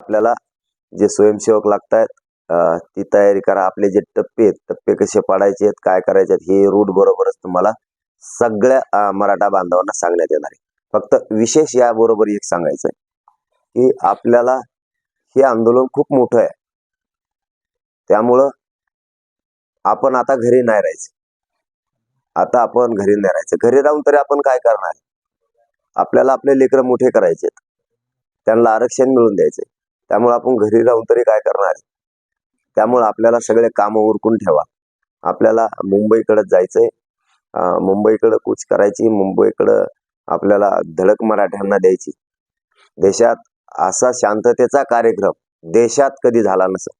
आपल्याला जे स्वयंसेवक लागतायत ती तयारी करा. आपले जे टप्पे आहेत टप्पे कसे पाडायचे आहेत काय करायचे आहेत हे रूट बरोबरच तुम्हाला सगळ्या मराठा बांधवांना सांगण्यात येणार आहे. फक्त विशेष या बरोबर एक सांगायचं आहे की आपल्याला हे आंदोलन खूप मोठं आहे. त्यामुळं आपण आता घरी नाही राहायचं. आता आपण घरी नाही राहायचं. घरी राहून तरी आपण काय करणार? आपल्याला आपले लेकरं मोठे करायचे त्यांना आरक्षण मिळून द्यायचे त्यामुळे आपण घरी राहून तरी काय करणार? त्यामुळे आपल्याला सगळे कामं उरकून ठेवा. आपल्याला मुंबईकडे जायचंय. मुंबईकडं मुंबईकडे कूच करायची. मुंबईकडं आपल्याला धडक मराठ्यांना द्यायची. देशात असा शांततेचा कार्यक्रम देशात कधी झाला नसं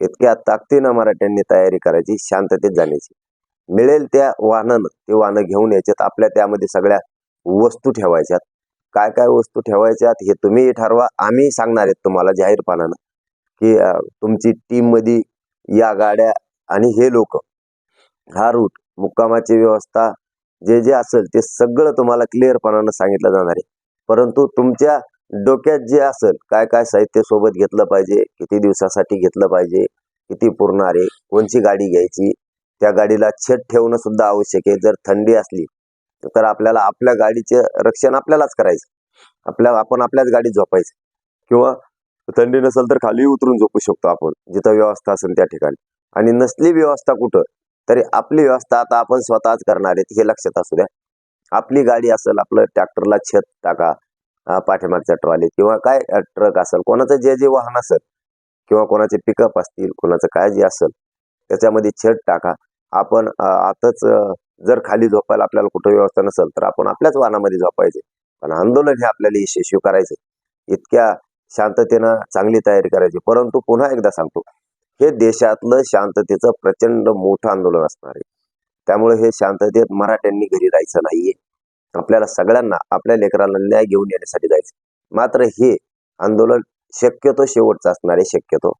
इतक्या ताकदीनं मराठ्यांनी तयारी करायची शांततेत जाण्याची. मिळेल त्या वाहनानं ते वाहनं घेऊन यायच्यात आपल्या त्यामध्ये सगळ्या वस्तू ठेवायच्यात. काय काय वस्तू ठेवायच्यात हे तुम्ही ठरवा. आम्ही सांगणार आहेत तुम्हाला जाहीरपणानं की तुमची टीममध्ये या गाड्या आणि हे लोक. हा रूट मुक्कामाची व्यवस्था जे जे असेल ते सगळं तुम्हाला क्लिअरपणानं सांगितलं जाणार आहे. परंतु तुमच्या डोक्यात जे असेल काय काय साहित्य सोबत घेतलं पाहिजे किती दिवसासाठी घेतलं पाहिजे किती पुरणार आहे कोणची गाडी घ्यायची त्या गाडीला छत ठेवणं सुद्धा आवश्यक आहे. जर थंडी असली तर आपल्याला आपल्या गाडीचे रक्षण आपल्यालाच करायचं. आपल्या आपण आपल्याच गाडीत झोपायचं. किंवा थंडी नसेल तर खाली उतरून झोपू शकतो आपण जिथं व्यवस्था असेल त्या ठिकाणी. आणि नसली व्यवस्था कुठं तरी आपली व्यवस्था आता आपण स्वतःच करणार आहेत हे लक्षात असू द्या. आपली गाडी असेल आपलं ट्रॅक्टरला छत टाका पाठीमागच्या ट्रॉली किंवा काय ट्रक असेल कोणाचं जे जे वाहन असेल किंवा कोणाचे पिकअप असतील कोणाचं काय जे असेल त्याच्यामध्ये छत टाका. आपण आताच जर खाली झोपायला आपल्याला कुठं व्यवस्था नसेल तर आपण आपल्याच वाहनामध्ये झोपायचे. पण आंदोलन हे आपल्याला यशस्वी करायचे. इतक्या शांततेनं चांगली तयारी करायची. परंतु पुन्हा एकदा सांगतो हे देशातलं शांततेचं प्रचंड मोठं आंदोलन असणार आहे. त्यामुळे हे शांततेत मराठ्यांनी घरी जायचं नाहीये. आपल्याला सगळ्यांना आपल्या लेकरांना न्याय घेऊन येण्यासाठी जायचं मात्र हे आंदोलन शक्यतो शेवटचं असणार आहे शक्यतो.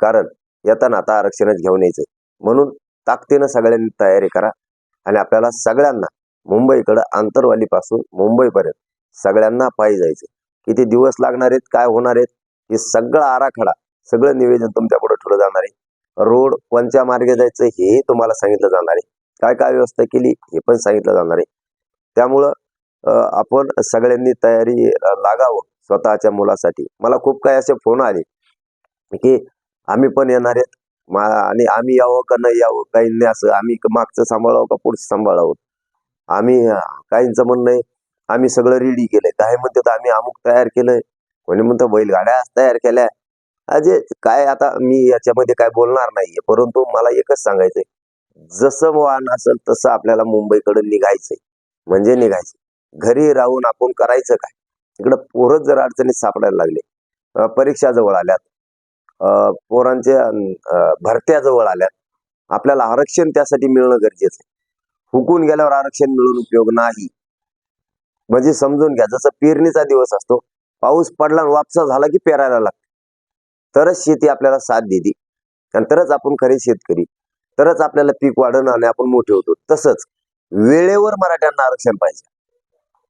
कारण येताना आता आरक्षणच घेऊन यायचं म्हणून ताकदीनं सगळ्यांनी तयारी करा. आणि आपल्याला सगळ्यांना मुंबईकडं आंतरवालीपासून मुंबईपर्यंत सगळ्यांना पायी जायचं किती दिवस लागणार आहेत काय होणार आहेत हे सगळं आराखडा सगळं निवेदन तुमच्यापुढे ठेवलं जाणार आहे. रोड कोणत्या मार्गे जायचं हे तुम्हाला सांगितलं जाणार आहे. काय काय व्यवस्था केली हे पण सांगितलं जाणार आहे. त्यामुळं आपण सगळ्यांनी तयारी लागावं स्वतःच्या मुलासाठी. मला खूप काही असे फोन आले की आम्ही पण येणार आहेत. आणि आम्ही यावं का नाही यावं? काही नाही असं आम्ही मागचं सांभाळावं का पुढचं सांभाळावं? आम्ही काहींचं म्हणणं आहे आम्ही सगळं रेडी केलंय. काही म्हणतात आम्ही अमुक तयार केलंय. कोणी म्हणतं बैलगाड्या तयार केल्या. अजे काय आता मी याच्यामध्ये काय बोलणार नाहीये. परंतु मला एकच सांगायचंय. जसं वाहन असेल तसं आपल्याला मुंबईकडे निघायचंय. म्हणजे निघायचं घरी राहून आपण करायचं काय? इकडं पोरच जर अडचणीत सापडायला लागले परीक्षा जवळ आल्यात पोरांच्या अं, भरत्या जवळ आल्यात. आपल्याला आरक्षण त्यासाठी मिळणं गरजेचं आहे. हुकून गेल्यावर आरक्षण मिळून उपयोग नाही. म्हणजे समजून घ्या जसं पेरणीचा दिवस असतो पाऊस पडला आणि वापसा झाला की पेरायला लागतो. तरच शेती आपल्याला साथ देते. आणि तरच आपण खरे शेतकरी. तरच आपल्याला पीक वाढण आणि आपण मोठे होतो. तसंच वेळेवर मराठ्यांना आरक्षण पाहिजे.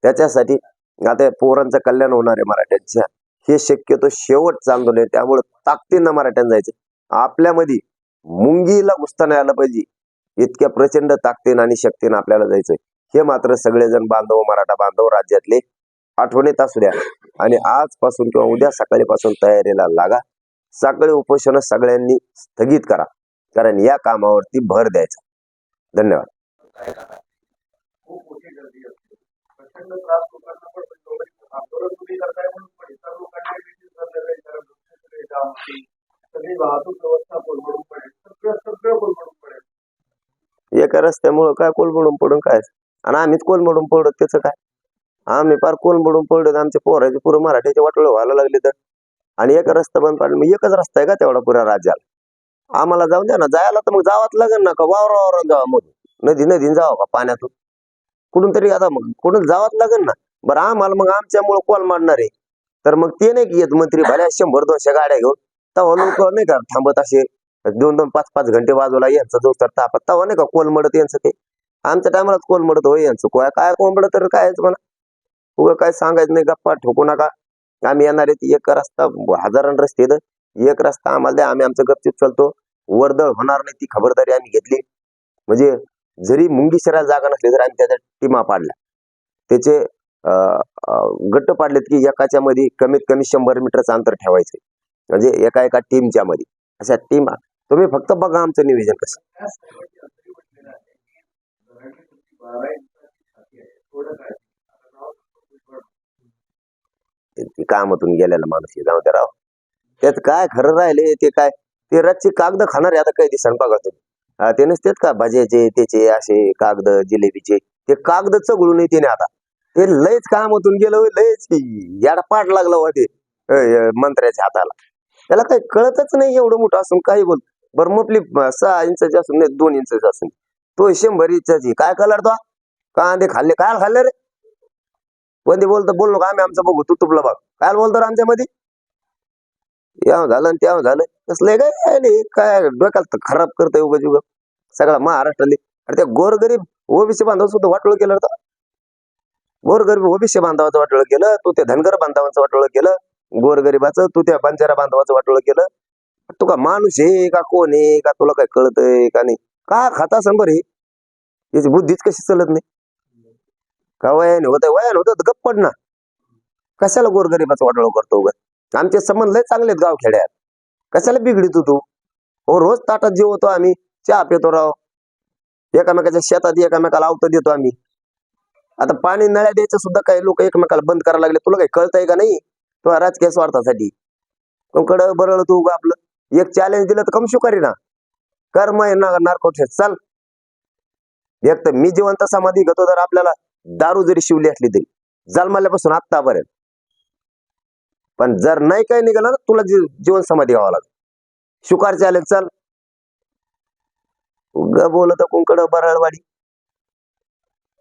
त्याच्यासाठी आता पोरांचं कल्याण होणार आहे मराठ्यांच्या. हे शक्यतो शेवटचं आंदोलन आहे त्यामुळे ताकदीनं मराठ्यांना जायचं. आपल्यामध्ये मुंगीला घुसताना यायला आलं पाहिजे. इतक्या प्रचंड ताकदीनं आणि शक्तीनं आपल्याला जायचंय. हे मात्र सगळेजण बांधव मराठा बांधव राज्यातले आठवणीत असू द्या. आणि आजपासून किंवा उद्या सकाळीपासून तयारीला लागा. सकाळी उपोषण सगळ्यांनी स्थगित करा. कारण या कामावरती भर द्यायचा. धन्यवाद. खूप मोठी गर्दी असते प्रचंड त्रास लोकांना पण आंदोलन तुम्ही करताय म्हणून सगळी वाहतूक व्यवस्था कोलमडून पडेल सगळं सगळं कोलमडून पडेल एका रस्त्यामुळं काय कोलमडून पडून काय? आणि आम्हीच कोलमडून पडत त्याचं काय? आम्ही फार कोलमडून पडत आमच्या पोराचे पुरं मराठीचे वाटोळ व्हायला लागले तर. आणि एक रस्ता बंद पाडला मग एकच रस्ता आहे का तेवढा पुऱ्या राज्याला? आम्हाला जाऊन द्या ना जायला तर मग जावाच लागेल ना का? वावर वावर जावा मग. नदी नदीन जावं का पाण्यातून? कुठून तरी आता मग कुठून जावाच लागेल ना? बरं आम्हाला मग आमच्यामुळं कॉल मारणार आहे. तर मग ते नाही की येत मंत्री भल्या शंभर दोनशे गाड्या घेऊन तेव्हा लोक नाही का थांबत असे दोन दोन पाच पाच घंटे बाजूला यांचं जो तर तापत तेव्हा नाही का कोलमडत यांचं ते. आमच्या टायमालाच कोलमडत होय यांचं काय काय कोंबडं तर कायच म्हणा. उगा काय सांगायचं नाही गप्पा ठोकू नका. आम्ही येणार आहेत एक रस्ता हजारान रस्ते एक रस्ता आम्हाला द्या आम्ही आमचं गपचिप चालतो. वर्दळ होणार नाही ती खबरदारी आम्ही घेतली. म्हणजे जरी मुंगी शहराला जागा नसली तरी आम्ही त्याच्या टीमा पाडल्या त्याचे गट्ट पाडलेत की एकाच्या मध्ये कमीत कमी शंभर मीटरचं अंतर ठेवायचं. म्हणजे एका एका टीमच्या मध्ये. अशा टीम तुम्ही फक्त बघा आमचं निवेदन कसं. कामातून गेलेला माणूस आहे, जाऊ दे राव. त्यात काय खरं राहिले ते काय ते रच्ची कागद खाणार आहे आता काही दिसन बघा तुम्ही. ते नसतेत का भाज्याचे त्याचे असे कागद जिलेबीचे ते कागद चगळून येते आता. ते लयच कामातून गेलं लयच याडपाट पाठ लागला हो ते मंत्र्याच्या हाताला. त्याला काही कळतच नाही एवढं मोठं असून काही बोल. बरं मग सहा इंचाची असून नाही दोन इंचाची असून तो शंभर इंचाची काय कलर तो? कांदे खाल्ले काय खाल्ले रे? कोणते बोलतो बोल नका आम्ही आमचं बघू तू तुपला बघ. काय बोलतो रे आमच्यामध्ये? याव झालं आणि त्याव झालं. कसलं काय काय नाही, काय डोक्याला खराब करतंय उगाच उगा सगळा महाराष्ट्राले अरे त्या गोरगरीब ओबीसी बांधव सुद्धा वाटोळ केलं होतं. गोरगरीब ओबीसी बांधवाचं वाटोळ केलं तू त्या धनगर बांधवाचं वाटोळ केलं गोरगरिबाचं तू त्या बंजारा बांधवाचं वाटोळ केलं. तुका का माणूस आहे का कोण आहे का तुला काय कळतंय का नाही? का खाता असन बरं हे? याची बुद्धीच कशी चलत नाही? का वयाने होत वयान होत गप्प पड ना. कशाला गोरगरीबाचं वाटोळ करतो उगाच? आमचे संबंध लय चांगले आहेत गावखेड्यात. कशाला बिघडितो तू? हो रोज ताटात जेवतो आम्ही चहा पितो राव. एकामेकाच्या शेतात एकामेकाला आवतं देतो आम्ही. आता पाणी नळ्या द्यायचं सुद्धा काही लोक एकमेकाला बंद करायला लागले. तुला काही कळतंय का नाही? तुला राजकीय स्वार्थासाठी. कोणकडं बरळ तू आपलं. एक चॅलेंज दिलं तर कम शुकारी ना कर मग नार्कोट चाल. एक तर मी जिवंत समाधी घेतो तर आपल्याला दारू जरी शिवली असली तरी. जन्माल्यापासून आत्तापर्यंत पण जर नाही काही निघालं ना तुला जीवन समाधी घ्यावा लागेल. शुकार चालेल चल. उग बोलत कुंकड बरळवाडी.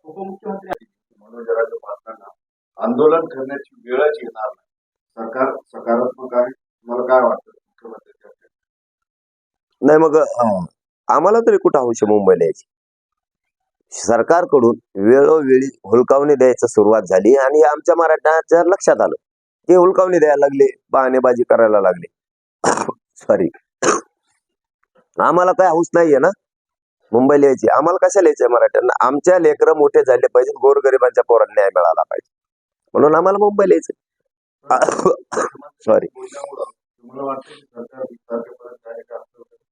उपमुख्यमंत्री मनोजराजे पाटलांना आंदोलन करण्याची वेळच येणार नाही. सरकार सकारात्मक आहे. मला काय वाटतं? मुख्यमंत्री नाही मग आम्हाला तरी कुठं हौश मुंबईला यायची? सरकारकडून वेळोवेळी हुलकावणी द्यायची सुरुवात झाली आणि आमच्या मराठ्यांच्या लक्षात आलं. ते हुलकावणी द्यायला लागले बहाणेबाजी करायला लागले. सॉरी आम्हाला काय हौस नाहीये ना? मुंबईला यायची आम्हाला कशाला यायचंय मराठ्यांना? आमच्या लेकरं मोठे झाले पाहिजेत गोरगरिबांच्या पोरांना न्याय मिळाला पाहिजे. म्हणून आम्हाला मुंबईला यायचंय सॉरी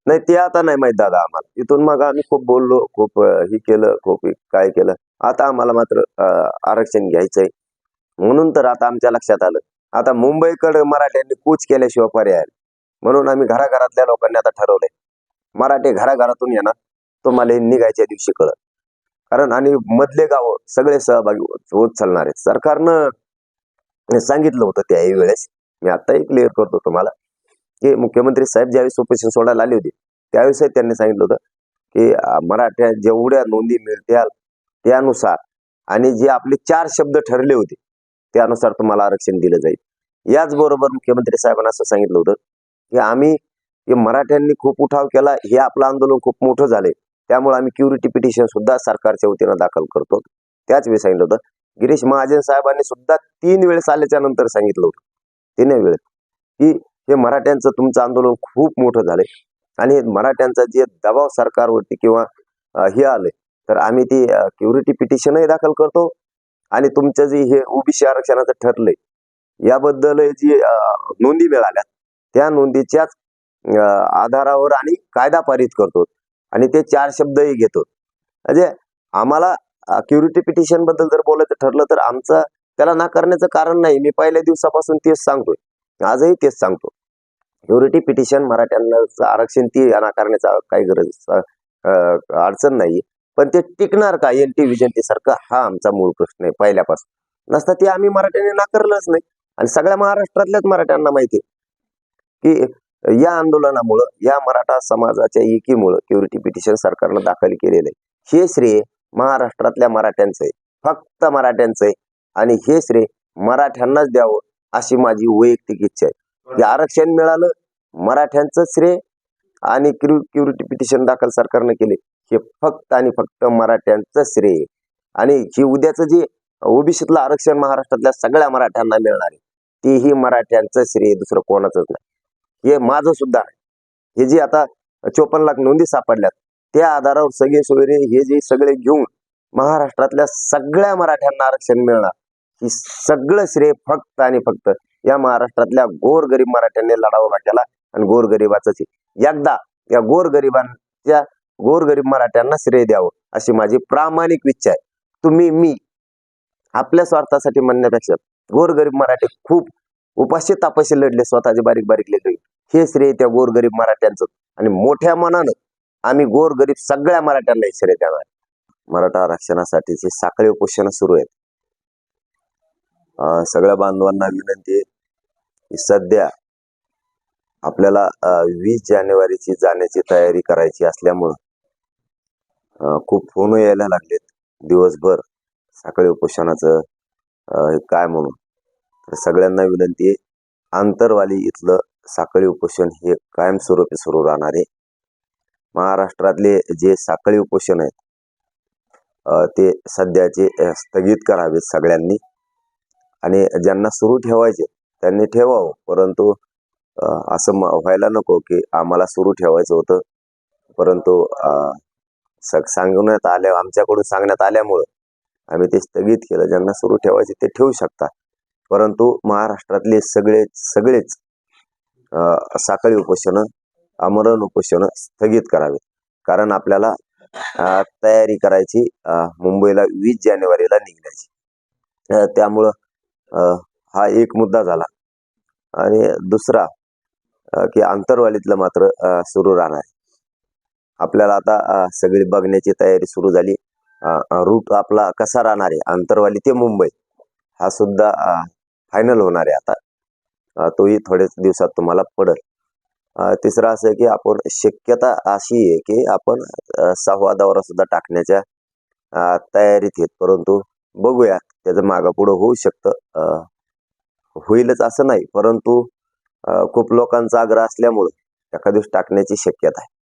नाही ते आता नाही माहीत दादा आम्हाला. इथून मग आम्ही खूप बोललो खूप हे केलं खूप काय केलं. आता आम्हाला मात्र आरक्षण घ्यायचंय. म्हणून तर आता आमच्या लक्षात आलं. आता मुंबईकडे मराठ्यांनी कूच केल्याशिवाय पर्याय. म्हणून आम्ही घराघरातल्या लोकांनी आता ठरवलंय. मराठी घराघरातून येणार. तुम्हाला हे निघायच्या दिवशी कळत. कारण आणि मधले गाव सगळे सहभागी हो-, होत चालणार आहेत. सरकारनं सांगितलं होतं त्याही वेळेस. मी आताही क्लिअर करतो तुम्हाला की मुख्यमंत्री साहेब ज्यावेळेस उपोषण सोडायला आले होते त्यावेळेस त्यांनी सांगितलं होतं की मराठ्या जेवढ्या नोंदी मिळत्याल त्यानुसार आणि जे आपले चार शब्द ठरले होते त्यानुसार तुम्हाला आरक्षण दिलं जाईल. याचबरोबर मुख्यमंत्री साहेबांना असं सांगितलं होतं की आम्ही मराठ्यांनी खूप उठाव केला हे आपलं आंदोलन खूप मोठं झालंय. त्यामुळे आम्ही क्युरिटी पिटिशन सुद्धा सरकारच्या वतीनं दाखल करतो. त्याच वेळी सांगितलं होतं गिरीश महाजन साहेबांनी सुद्धा तीन वेळेस आल्याच्यानंतर सांगितलं होतं. तीन वेळेस. की हे मराठ्यांचं तुमचं आंदोलन खूप मोठं झालंय. आणि मराठ्यांचा जे दबाव सरकारवरती किंवा हे आलंय तर आम्ही ती क्युरिटी पिटिशनही दाखल करतो. आणि तुमचं जे हे ओबीसी आरक्षणाचं ठरलंय याबद्दल जी नोंदी मिळाल्या त्या नोंदीच्याच आधारावर आणि कायदा पारित करतो. आणि ते चार शब्दही घेतो. म्हणजे आम्हाला क्युरिटी पिटिशनबद्दल जर बोलायचं ठरलं तर आमचं त्याला नाकारण्याचं कारण नाही. मी पहिल्या दिवसापासून तेच सांगतोय. आजही तेच सांगतो. क्युरिटी पिटिशन मराठ्यांना आरक्षण ती नाकारण्याचा काही गरज अडचण नाही. पण ते टिकणार का? एन टी विजन सारखं हा आमचा मूळ प्रश्न आहे पहिल्यापासून. नसता ते आम्ही मराठ्यांनी नाकारलंच नाही. आणि सगळ्या महाराष्ट्रातल्याच मराठ्यांना माहिती आहे. की या आंदोलनामुळं या मराठा समाजाच्या एकीमुळं क्युरिटी पिटिशन सरकारनं दाखल केलेलं आहे. हे श्रेय महाराष्ट्रातल्या मराठ्यांचं आहे. फक्त मराठ्यांचं आहे. आणि हे श्रेय मराठ्यांनाच द्यावं अशी माझी वैयक्तिक इच्छा आहे. हे आरक्षण मिळालं मराठ्यांचं श्रेय आणि क्युरिटी पिटिशन दाखल सरकारनं केले हे फक्त आणि फक्त मराठ्यांचं श्रेय. आणि हे उद्याचं जे ओबीसीतलं आरक्षण महाराष्ट्रातल्या सगळ्या मराठ्यांना मिळणार आहे तेही मराठ्यांचं श्रेय दुसरं कोणाचंच नाही. हे माझं सुद्धा नाही हे जे आता चोपन्न लाख नोंदी सापडल्यात त्या आधारावर सगळे सोयरे हे जे सगळे घेऊन महाराष्ट्रातल्या सगळ्या मराठ्यांना आरक्षण मिळणार. ही सगळं श्रेय फक्त आणि फक्त या महाराष्ट्रातल्या गोरगरीब मराठ्यांनी लढा उभा केला आणि गोरगरिबाच एकदा या गोरगरिबांच्या गोरगरीब मराठ्यांना श्रेय द्यावं अशी माझी प्रामाणिक इच्छा आहे. तुम्ही मी आपल्या स्वार्थासाठी म्हणण्यापेक्षा गोरगरीब मराठी खूप उपाशी तापाशी लढले स्वतःचे बारीक बारीक लेखक हे श्रेय त्या गोरगरीब मराठ्यांचं आणि मोठ्या मनानं आम्ही गोरगरीब सगळ्या मराठ्यांना हे श्रेय देणार मराठा आरक्षणासाठीचे साखळी उपोषण सुरू आहेत सगळ्या बांधवांना विनंती आहे की सध्या आपल्याला वीस जानेवारीची जाण्याची तयारी करायची असल्यामुळं खूप फोन यायला लागलेत. दिवसभर साखळी उपोषणाचं हे काय म्हणून तर सगळ्यांना विनंती आहे आंतरवाली इथलं साखळी उपोषण हे कायमस्वरूपी सुरू राहणार आहे. महाराष्ट्रातले जे साखळी उपोषण आहेत ते सध्याचे स्थगित करावेत सगळ्यांनी. आणि ज्यांना सुरू ठेवायचे त्यांनी ठेवावं. परंतु असं व्हायला नको की आम्हाला सुरू ठेवायचं होतं. परंतु स- सांगण्यात आल्या आमच्याकडून सांगण्यात आल्यामुळं आम्ही ते स्थगित केलं. ज्यांना सुरू ठेवायचे ते ठेवू शकता. परंतु महाराष्ट्रातले सगळे सगळेच साखळी उपोषणं आमरण उपोषणं स्थगित करावे. कारण आपल्याला तयारी करायची मुंबईला वीस जानेवारीला निघण्याची. त्यामुळं अं, हा एक मुद्दा झाला. आणि दुसरा की आंतरवालीतलं मात्र सुरू राहणार आहे. आपल्याला आता सगळी बघण्याची तयारी सुरू झाली. रूट आपला कसा राहणार आहे? आंतरवाली ते मुंबई. हा सुद्धा फायनल होणार आहे आता. तोही थोड्याच दिवसात तुम्हाला पडेल. तिसरं असं आहे की आपण शक्यता अशी आहे की आपण सहावा दौरा सुद्धा टाकण्याच्या तयारीत आहेत. परंतु बघूया त्याचं मागं पुढं होऊ शकतं. होईलच असं नाही. परंतु खूप लोकांचा आग्रह असल्यामुळं एखाद्या दिवस टाकण्याची शक्यता आहे.